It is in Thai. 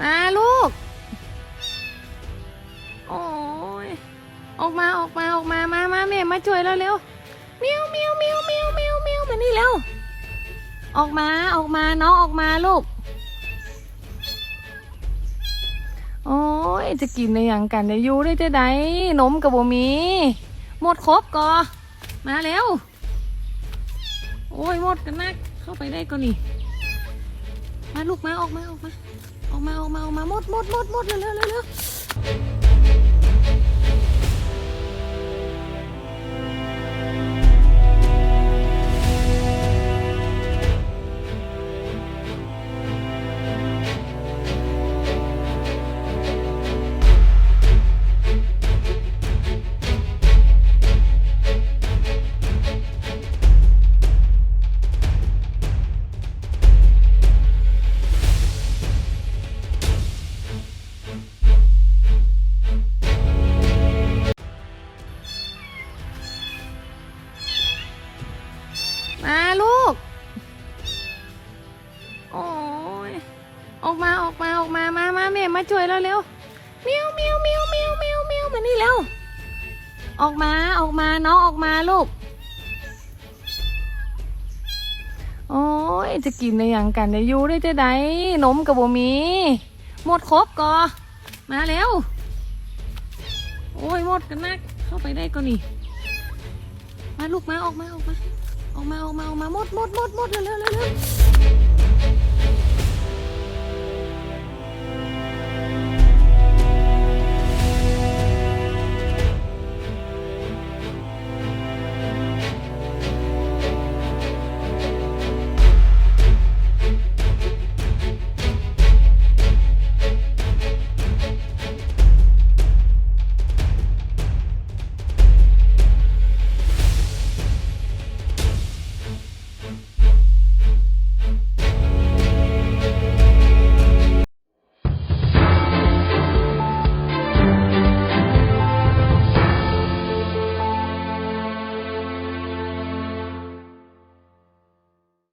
มาลูก โอ้ยออกมาออกมาออกมามามาแม่มาช่วยแล้วเร็วเมียวเมียวเมียวเมียวเมียวเมียวมานี่เร็วออกมาออกมาน้องออกมาลูก โอ้ยจะกินในอย่างกันได้อยู่ได้จะได้นมกับบ่มี หมดครบก่อมาแล้ว โอ้ยหมดกันนักเข้าไปได้ก็นี่ มาลูกมาออกมาออกมา ออกมาออกมาออกมาหมดหมดหมดหมดเร็วเร็วเร็ว มาลูก โอ้ยออกมาออกมาออกมามามาแม่มาช่วยแล้วเร็วเมียวเมียวเมียวเมียวเมียวเมียวมานี่เร็วออกมาออกมาน้องออกมาลูก โอ้ยจะกินในอย่างกันได้อยู่ได้จะได้นมกับบ่มีหมดครบก่อมาแล้วโอ้ยหมดกันนักเข้าไปได้ก็นี่มาลูกมาออกมาออกมา ออกมาออกมาออกมาหมดหมดหมดหมดเร็วเร็วเร็วเร็ว